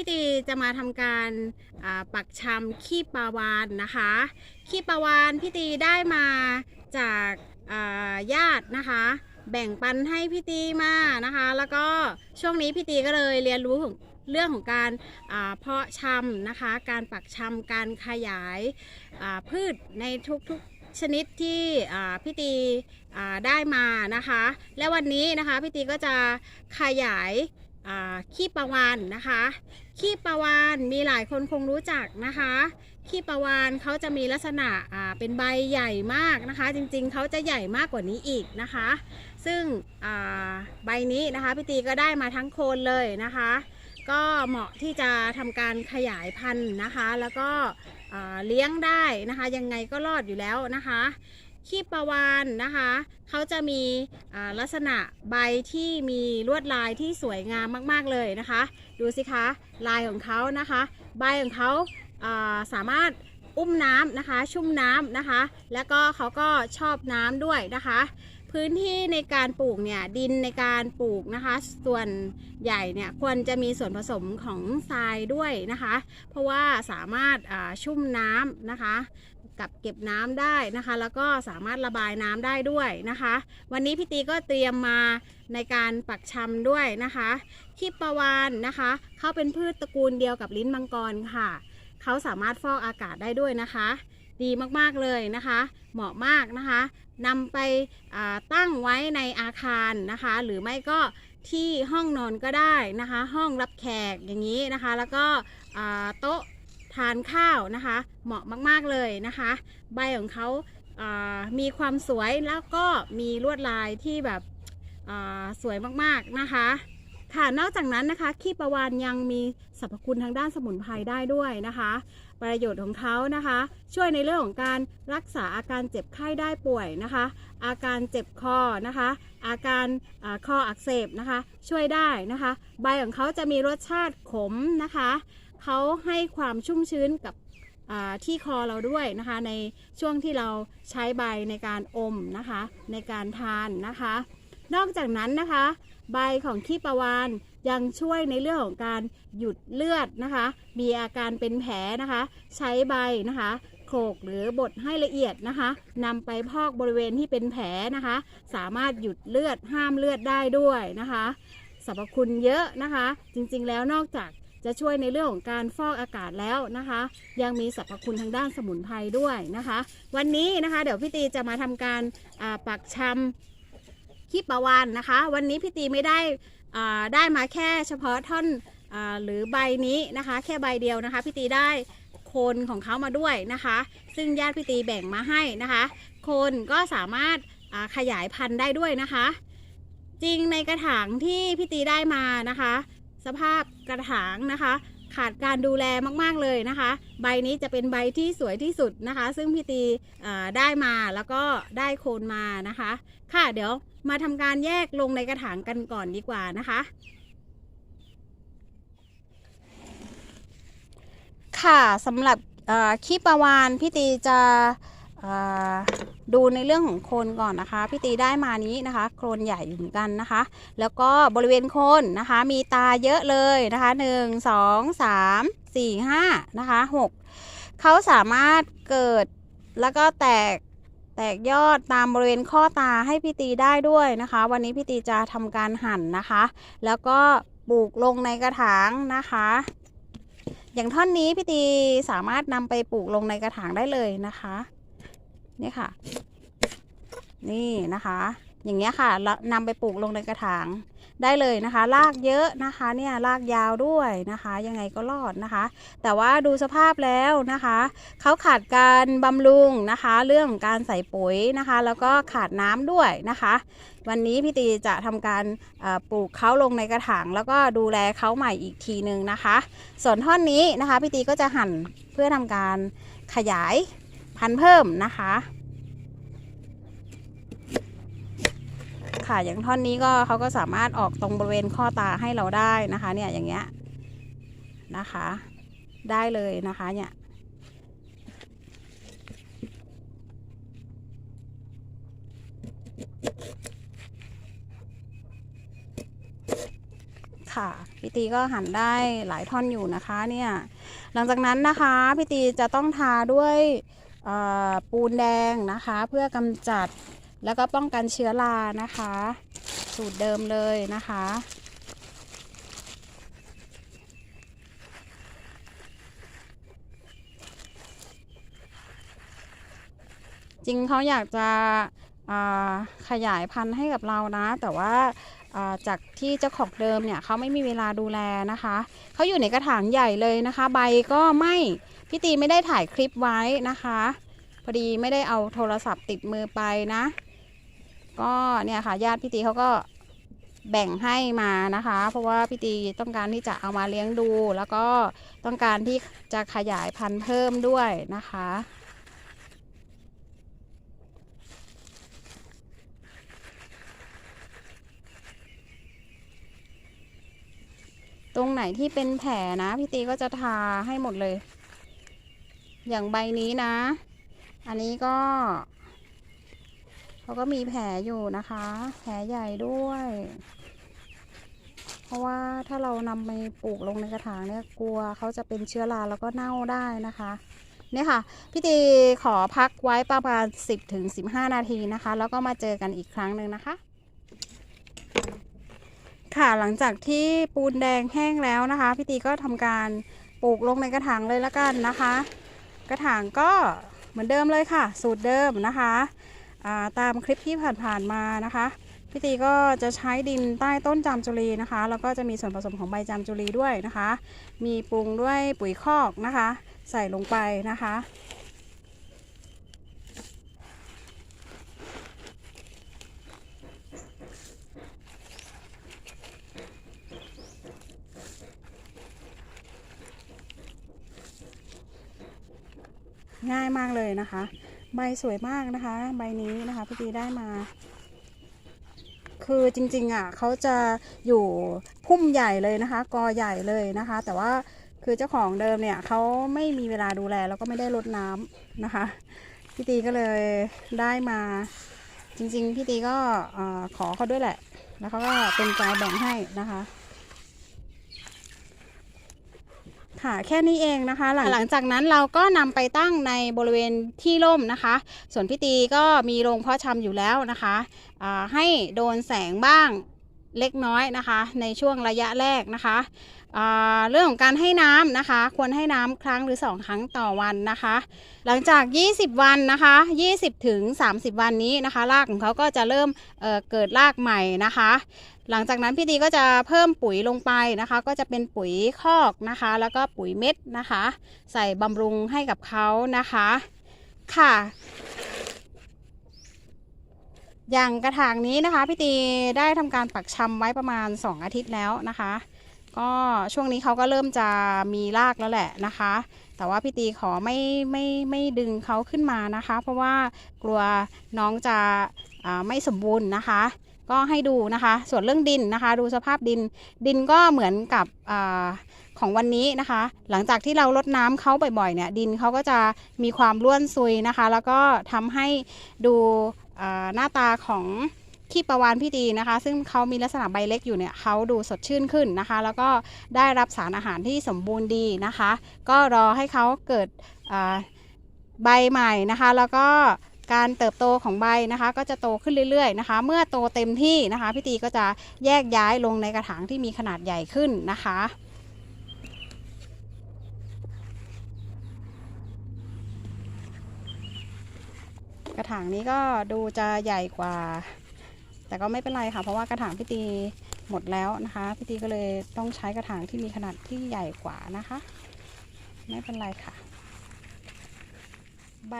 พี่ตีจะมาทำการปักชำขี้ปลาวานนะคะ ขี้ปลาวานพี่ตีได้มาจากญาตินะคะ แบ่งปันให้พี่ตีมานะคะ แล้วก็ช่วงนี้พี่ตีก็เลยเรียนรู้ของเรื่องของการเพาะชำนะคะ การปักชำการขยายาพืชในทุกๆชนิดที่พี่ตีได้มานะคะ และวันนี้นะคะพี่ตีก็จะขยาย ขี้ปลาวานนะคะ ขี้ปลาวานมีหลายคนคงรู้จักนะคะ ขี้ปลาวานเขาจะมีลักษณะเป็นใบใหญ่มากนะคะ จริงๆเขาจะใหญ่มากกว่านี้อีกนะคะ ซึ่งใบนี้นะคะพี่ตีก็ได้มาทั้งโคนเลยนะคะ ก็เหมาะที่จะทำการขยายพันธุ์นะคะ แล้วก็เลี้ยงได้นะคะ ยังไงก็รอดอยู่แล้วนะคะ ขี้ปลาวานนะคะ เขาจะมีลักษณะใบที่มีลวดลายที่สวยงามมาก ๆ เลยนะคะ ดูสิคะ ลายของเขานะคะ ใบของเขาาสามารถอุ้มน้ำนะคะ ชุ่มน้ำนะคะ แล้วก็เขาก็ชอบน้ำด้วยนะคะ พื้นที่ในการปลูกเนี่ยดินในการปลูกนะคะ ส่วนใหญ่เนี่ยควรจะมีส่วนผสมของทรายด้วยนะคะ เพราะว่าสามารถชุ่มน้ำนะคะ กับเก็บน้ำได้นะคะ แล้วก็สามารถระบายน้ำได้ด้วยนะคะ วันนี้พี่ตีก็เตรียมมาในการปักชำด้วยนะคะขี้ปลาวานนะคะเขาเป็นพืชตระกูลเดียวกับลิ้นมังกรค่ะเขาสามารถฟอกอากาศได้ด้วยนะคะ ดีมากๆเลยนะคะ เหมาะมากนะคะนำไปตั้งไว้ในอาคารนะคะ หรือไม่ก็ที่ห้องนอนก็ได้นะคะ ห้องรับแขกอย่างนี้นะคะ แล้วก็โต๊ะทานข้าวนะคะ เหมาะมากๆเลยนะคะ ใบของเขาามีความสวยแล้วก็มีลวดลายที่แบบสวยมากๆนะคะ ค่ะ นอกจากนั้นนะคะขี้ปลาวานยังมีสรรพคุณทางด้านสมุนไพรได้ด้วยนะคะ ประโยชน์ของเขานะคะ ช่วยในเรื่องของการรักษาอาการเจ็บไข้ได้ป่วยนะคะ อาการเจ็บคอนะคะ อาการอคออักเสบนะคะ ช่วยได้นะคะ ใบของเขาจะมีรสชาติขมนะคะเขาให้ความชุ่มชื้นกับที่คอเราด้วยนะคะ ในช่วงที่เราใช้ใบในการอมนะคะ ในการทานนะคะ นอกจากนั้นนะคะ ใบของขี้ปลาวานยังช่วยในเรื่องของการหยุดเลือดนะคะ มีอาการเป็นแผลนะคะ ใช้ใบนะคะโขกหรือบดให้ละเอียดนะคะนำไปพอกบริเวณที่เป็นแผลนะคะ สามารถหยุดเลือดห้ามเลือดได้ด้วยนะคะสรรพคุณเยอะนะคะ จริงๆแล้วนอกจากจะช่วยในเรื่องของการฟอกอากาศแล้วนะคะ ยังมีสรรพคุณทางด้านสมุนไพรด้วยนะคะ วันนี้นะคะ เดี๋ยวพี่ตีจะมาทำการปักชำ ขี้ปลาวานนะคะ วันนี้พี่ตีไม่ได้ได้มาแค่เฉพาะท่อนอหรือใบนี้นะคะ แค่ใบเดียวนะคะ พี่ตีได้โคนของเขามาด้วยนะคะ ซึ่งญาติพี่ตีแบ่งมาให้นะคะ โคนก็สามารถขยายพันธุ์ได้ด้วยนะคะ จริงในกระถางที่พี่ตีได้มานะคะ สภาพกระถางนะคะ ขาดการดูแลมากๆเลยนะคะ ใบนี้จะเป็นใบที่สวยที่สุดนะคะ ซึ่งพี่ตีได้มาแล้วก็ได้โคนมานะคะ ค่ะเดี๋ยว มาทำการแยกลงในกระถางกันก่อนดีกว่านะคะ ค่ะสำหรับขี้ปลาวานพี่ตีจะดูในเรื่องของโคนก่อนนะคะพี่ตีได้มานี้นะคะ โคนใหญ่อยู่เหมือนกันนะคะ แล้วก็บริเวณโคนนะคะ มีตาเยอะเลยนะคะหนึ่งสองสามสี่ห้านะคะหกเขาสามารถเกิดแล้วก็แตก แตกยอดตามบริเวณข้อตาให้พี่ตีได้ด้วยนะคะ วันนี้พี่ตีจะทำการหั่นนะคะ แล้วก็ปลูกลงในกระถางนะคะ อย่างท่อนนี้พี่ตีสามารถนำไปปลูกลงในกระถางได้เลยนะคะ นี่ค่ะ นี่นะคะ อย่างเงี้ยค่ะแล้วนำไปปลูกลงในกระถางได้เลยนะคะรากเยอะนะคะเนี่ยรากยาวด้วยนะคะ ยังไงก็รอดนะคะ แต่ว่าดูสภาพแล้วนะคะเขาขาดการบำรุงนะคะ เรื่องของการใส่ปุ๋ยนะคะ แล้วก็ขาดน้ำด้วยนะคะ วันนี้พี่ตีจะทำการปลูกเขาลงในกระถางแล้วก็ดูแลเขาใหม่อีกทีหนึ่งนะคะ ส่วนท่อนนี้นะคะพี่ตีก็จะหั่นเพื่อทำการขยายพันธุ์เพิ่มนะคะ ค่ะ อย่างท่อนนี้ก็เขาก็สามารถออกตรงบริเวณข้อตาให้เราได้นะคะ เนี่ยอย่างเงี้ยนะคะ ได้เลยนะคะเนี่ยค่ะพี่ตีก็หั่นได้หลายท่อนอยู่นะคะเนี่ย หลังจากนั้นนะคะพี่ตีจะต้องทาด้วยปูนแดงนะคะ เพื่อกำจัด แล้วก็ป้องกันเชื้อรานะคะ สูตรเดิมเลยนะคะ จริงเขาอยากจะขยายพันธุ์ให้กับเรานะ แต่ว่าอ่าจากที่เจ้าของเดิมเนี่ยเขาไม่มีเวลาดูแลนะคะเขาอยู่ในกระถางใหญ่เลยนะคะ ใบก็ไม่พี่ตีไม่ได้ถ่ายคลิปไว้นะคะ พอดีไม่ได้เอาโทรศัพท์ติดมือไปนะ ก็เนี่ยค่ะญาติพี่ตีเขาก็แบ่งให้มานะคะ เพราะว่าพี่ตีต้องการที่จะเอามาเลี้ยงดู แล้วก็ต้องการที่จะขยายพันธุ์เพิ่มด้วยนะคะ ตรงไหนที่เป็นแผลนะพี่ตีก็จะทาให้หมดเลย อย่างใบนี้นะ อันนี้ก็ เขาก็มีแผลอยู่นะคะ แผลใหญ่ด้วย เพราะว่าถ้าเรานำไปปลูกลงในกระถางเนี่ยกลัวเขาจะเป็นเชื้อราแล้วก็เน่าได้นะคะเนี่ยค่ะพี่ตีขอพักไว้ประมาณ 10ถึง15 นาทีนะคะ แล้วก็มาเจอกันอีกครั้งหนึ่งนะคะ ค่ะหลังจากที่ปูนแดงแห้งแล้วนะคะพี่ตีก็ทำการปลูกลงในกระถางเลยละกันนะคะ กระถางก็เหมือนเดิมเลยค่ะ สูตรเดิมนะคะ ตามคลิปที่ผ่านๆมานะคะพี่ตีก็จะใช้ดินใต้ต้นจามจุรีนะคะ แล้วก็จะมีส่วนผสมของใบจามจุรีด้วยนะคะ มีปรุงด้วยปุ๋ยคอกนะคะ ใส่ลงไปนะคะ ง่ายมากเลยนะคะ ใบสวยมากนะคะ ใบนี้นะคะพี่ตีได้มา คือจริงๆอะเขาจะอยู่พุ่มใหญ่เลยนะคะ กอใหญ่เลยนะคะ แต่ว่าคือเจ้าของเดิมเนี่ยเขาไม่มีเวลาดูแลแล้วก็ไม่ได้รดน้ำนะคะพี่ตีก็เลยได้มา จริงๆพี่ตีก็อขอเขาด้วยแหละ แล้วเขาก็เป็นใจแบ่งให้นะคะ ค่ะ แค่นี้เองนะคะ หลังหลังจากนั้นเราก็นำไปตั้งในบริเวณที่ร่มนะคะ ส่วนพี่ตีก็มีโรงเพาะชำอยู่แล้วนะคะให้โดนแสงบ้างเล็กน้อยนะคะ ในช่วงระยะแรกนะคะเรื่องของการให้น้ำนะคะ ควรให้น้ำครั้งหรือ 2 ครั้งต่อวันนะคะ หลังจาก 20 วันนะคะ 20 ถึง 30 วันนี้นะคะ รากของเขาก็จะเริ่มเเกิดรากใหม่นะคะ หลังจากนั้นพี่ตีก็จะเพิ่มปุ๋ยลงไปนะคะ ก็จะเป็นปุ๋ยคอกนะคะ แล้วก็ปุ๋ยเม็ดนะคะ ใส่บำรุงให้กับเขานะคะค่ะอย่างกระถางนี้นะคะพี่ตีได้ทำการปักชำไว้ประมาณ 2 อาทิตย์แล้วนะคะ ก็ช่วงนี้เขาก็เริ่มจะมีรากแล้วแหละนะคะ แต่ว่าพี่ตีขอไม่ไม่ไม่ดึงเขาขึ้นมานะคะ เพราะว่ากลัวน้องจะไม่สมบูรณ์นะคะ ก็ให้ดูนะคะ ส่วนเรื่องดินนะคะ ดูสภาพดิน ดินก็เหมือนกับอของวันนี้นะคะ หลังจากที่เราลดน้ำเขาบ่อยๆเนี่ยดินเขาก็จะมีความร่วนซุยนะคะ แล้วก็ทำให้ดูหน้าตาของขี้ปลาวานพี่ดีนะคะ ซึ่งเขามีลักษณะใบเล็กอยู่เนี่ยเขาดูสดชื่นขึ้นนะคะ แล้วก็ได้รับสารอาหารที่สมบูรณ์ดีนะคะ ก็รอให้เขาเกิดใบใหม่นะคะ แล้วก็ การเติบโตของใบนะคะ ก็จะโตขึ้นเรื่อยๆนะคะ เมื่อโตเต็มที่นะคะพี่ตีก็จะแยกย้ายลงในกระถางที่มีขนาดใหญ่ขึ้นนะคะกระถางนี้ก็ดูจะใหญ่กว่า แต่ก็ไม่เป็นไรค่ะ เพราะว่ากระถางพี่ตีหมดแล้วนะคะพี่ตีก็เลยต้องใช้กระถางที่มีขนาดที่ใหญ่กว่านะคะ ไม่เป็นไรค่ะ ใบ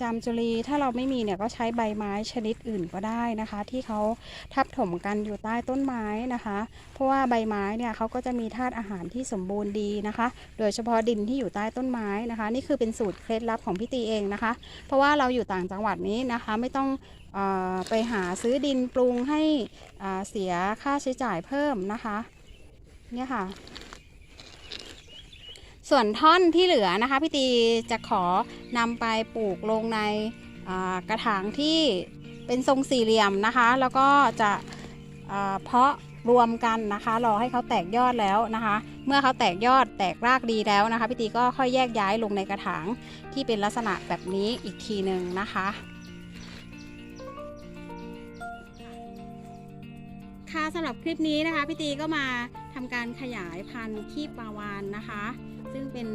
จามจุรีถ้าเราไม่มีเนี่ยก็ใช้ใบไม้ชนิดอื่นก็ได้นะคะ ที่เขาทับถมกันอยู่ใต้ต้นไม้นะคะ เพราะว่าใบไม้เนี่ยเขาก็จะมีธาตุอาหารที่สมบูรณ์ดีนะคะ โดยเฉพาะดินที่อยู่ใต้ต้นไม้นะคะ นี่คือเป็นสูตรเคล็ดลับของพี่ตีเองนะคะ เพราะว่าเราอยู่ต่างจังหวัดนี้นะคะ ไม่ต้องออไปหาซื้อดินปรุงให้เสียค่าใช้จ่ายเพิ่มนะคะ เนี่ยค่ะ ส่วนท่อนที่เหลือนะคะพี่ตีจะขอนำไปปลูกลงในกระถางที่เป็นทรงสี่เหลี่ยมนะคะ แล้วก็จะเพาะรวมกันนะคะ รอให้เขาแตกยอดแล้วนะคะ เมื่อเขาแตกยอดแตกรากดีแล้วนะคะพี่ตีก็ค่อยแยกย้ายลงในกระถางที่เป็นลักษณะแบบนี้อีกทีหนึ่งนะคะค่ะสำหรับคลิปนี้นะคะพี่ตีก็มาทำการขยายพันธุ์ขี้ปลาวานนะคะ ซึ่งเป็น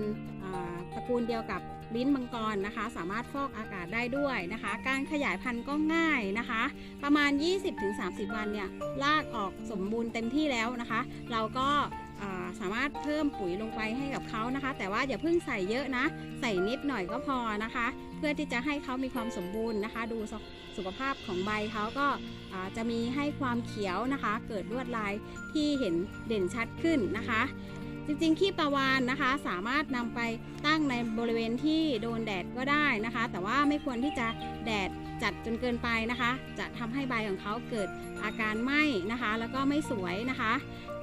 ตระกูลเดียวกับลิ้นมังกรนะคะ สามารถฟอกอากาศได้ด้วยนะคะ การขยายพันธุ์ก็ง่ายนะคะ ประมาณ 20-30 วันเนี่ยรากออกสมบูรณ์เต็มที่แล้วนะคะ เราก็สามารถเพิ่มปุ๋ยลงไปให้กับเขานะคะ แต่ว่าอย่าเพิ่งใส่เยอะนะ ใส่นิดหน่อยก็พอนะคะ เพื่อที่จะให้เขามีความสมบูรณ์นะคะ ดูสุขภาพของใบเขาก็จะมีให้ความเขียวนะคะ เกิดลวดลายที่เห็นเด่นชัดขึ้นนะคะ ริงๆ ขี้ปลาวานนะคะ สามารถนำไปตั้งในบริเวณที่โดนแดดก็ได้นะคะ แต่ว่าไม่ควรที่จะแดดจัดจนเกินไปนะคะ จะทำให้ใบของเขาเกิดอาการไหม้นะคะ แล้วก็ไม่สวยนะคะ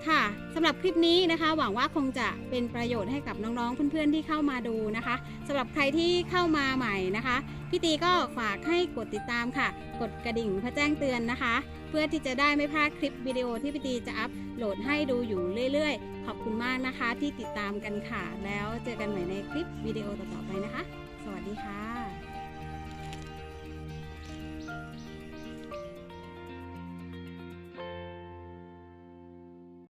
ค่ะสำหรับคลิปนี้นะคะ หวังว่าคงจะเป็นประโยชน์ให้กับน้องๆเพื่อนๆที่เข้ามาดูนะคะสำหรับใครที่เข้ามาใหม่นะคะ พี่ตีก็ฝากให้กดติดตามค่ะ กดกระดิ่งเพื่อแจ้งเตือนนะคะ เพื่อที่จะได้ไม่พลาดคลิปวิดีโอที่พี่ตีจะอัพโหลดให้ดูอยู่เรื่อยๆ ขอบคุณมากนะคะที่ติดตามกันค่ะ แล้วเจอกันใหม่ในคลิปวิดีโอต่อๆไปนะคะ สวัสดีค่ะ